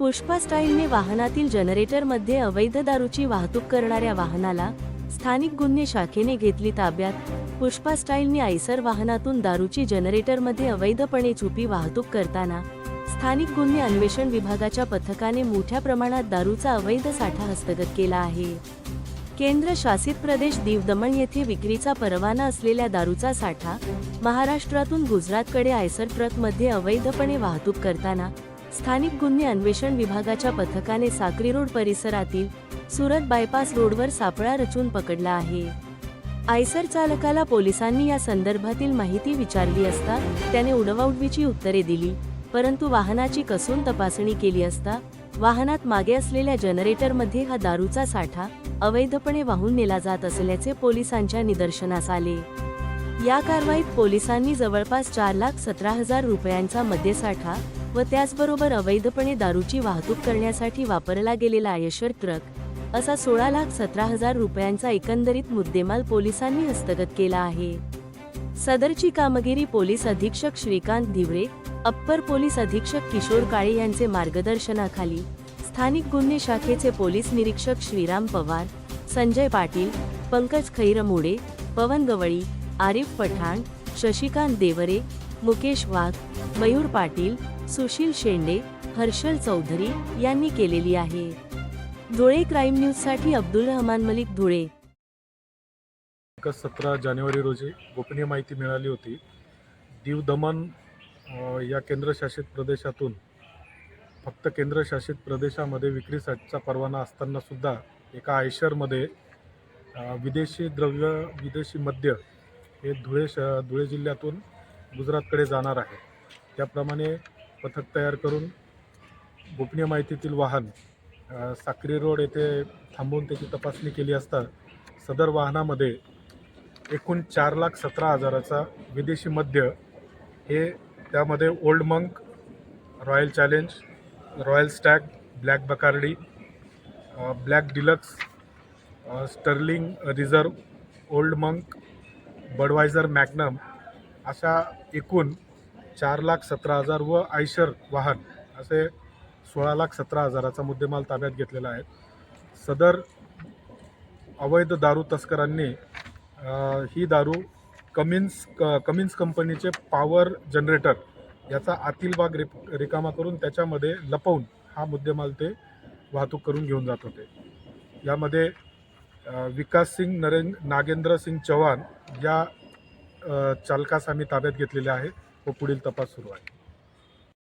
पुष्पा स्टाईलने वाहनातील जनरेटरमध्ये अवैध दारूची वाहतूक करणाऱ्या वाहनाला स्थानिक गुन्हे शाखेने घेतली ताब्यात. पुष्पा स्टाईलने आयसर वाहनातून दारूची जनरेटरमध्ये अवैधपणे छुपी वाहतूक करताना स्थानिक गुन्हे अन्वेषण विभागाच्या पथकाने मोठ्या प्रमाणात दारूचा अवैध साठा हस्तगत केला आहे. केंद्र शासित प्रदेश दीव दमण येथे विक्रीचा परवाना असलेल्या दारूचा साठा महाराष्ट्रातून गुजरातकडे आयसर ट्रकमध्ये अवैधपणे वाहतूक करताना स्थानिक गुन्हे अन्वेषण विभागाच्या पथकाने साक्री रोड परिसरातील सुरत बायपास रोडवर सापळा रचून पकडला आहे. आयसर चालकाला पोलिसांनी या संदर्भातील माहिती विचारली असता त्याने उडवाउडवीची उत्तरे दिली परंतु वाहनाची कसून तपासणी केली असता वाहनात मागे असलेल्या जनरेटरमध्ये हा दारूचा साठा अवैधपणे वाहून नेला जात असल्याचे पोलिसांच्या निदर्शनास आले. या कारवाईत पोलिसांनी जवळपास चार लाख सतरा हजार रुपयांचा मद्यसाठा व त्याचबरोबर अवैधपणे दारूची वाहतूक करण्यासाठी वापरला गेलेला आयशर ट्रक असा सोळा लाख सतरा हजार रुपयांचा एकंदरीत मुद्देमाल पोलिसांनी हस्तगत केला आहे. सदरची कामगिरी पोलीस अधीक्षक श्रीकांत धिवरे अप्पर पोलीस अधीक्षक किशोर काळे यांचे मार्गदर्शनाखाली स्थानिक गुन्हे शाखेचे पोलीस निरीक्षक श्रीराम पवार संजय पाटील पंकज खैरमोडे पवन गवळी आरिफ पठाण शशिकांत देवरे मुकेश वाघ मयूर पाटील सुशील शेंडे हर्षल चौधरी यांनी केलेली आहे. धुळे क्राईम न्यूजसाठी अब्दुल रहमान मलिक धुळे. सतरा जानेवारी रोजी गोपनीय माहिती मिळाली होती. दीव दमन या केंद्रशासित प्रदेशातून फक्त केंद्रशासित प्रदेशामध्ये विक्रीसाठीचा परवाना असताना सुद्धा एका आयशरमध्ये विदेशी द्रव्य विदेशी मद्य हे धुळे श धुळे जिल्ह्यातून गुजरातकडे जाणार आहे. त्याप्रमाणे पथक तयार करून गोपनीय माहितीतील वाहन साक्री रोड येथे थांबून त्याची तपासणी केली असता सदर वाहनामध्ये एकूण चार लाख सतरा हजाराचा विदेशी मद्य हे त्यामध्ये Old Monk Royal Challenge Royal Stag Black Bacardi Black Deluxe Sterling Reserve Old Monk Budweiser Magnum अशा एकूण चार लाख सतरा हजार व आयशर वाहन असे सोळा लाख सतरा हजाराचा मुद्देमाल ताब्यात घेतलेला आहे. सदर अवैध दारू तस्करांनी ही दारू कमिन्स क कमिन्स कंपनीचे पॉवर जनरेटर याचा आतील भाग रि रिकामा करून त्याच्यामध्ये लपवून हा मुद्देमाल ते वाहतूक करून घेऊन जात होते. यामध्ये विकास सिंग नरेंद्र नागेंद्र सिंग चव्हाण या चालकास आम्ही ताब्यात घेतलेले आहे व पुढील तपास सुरू आहे.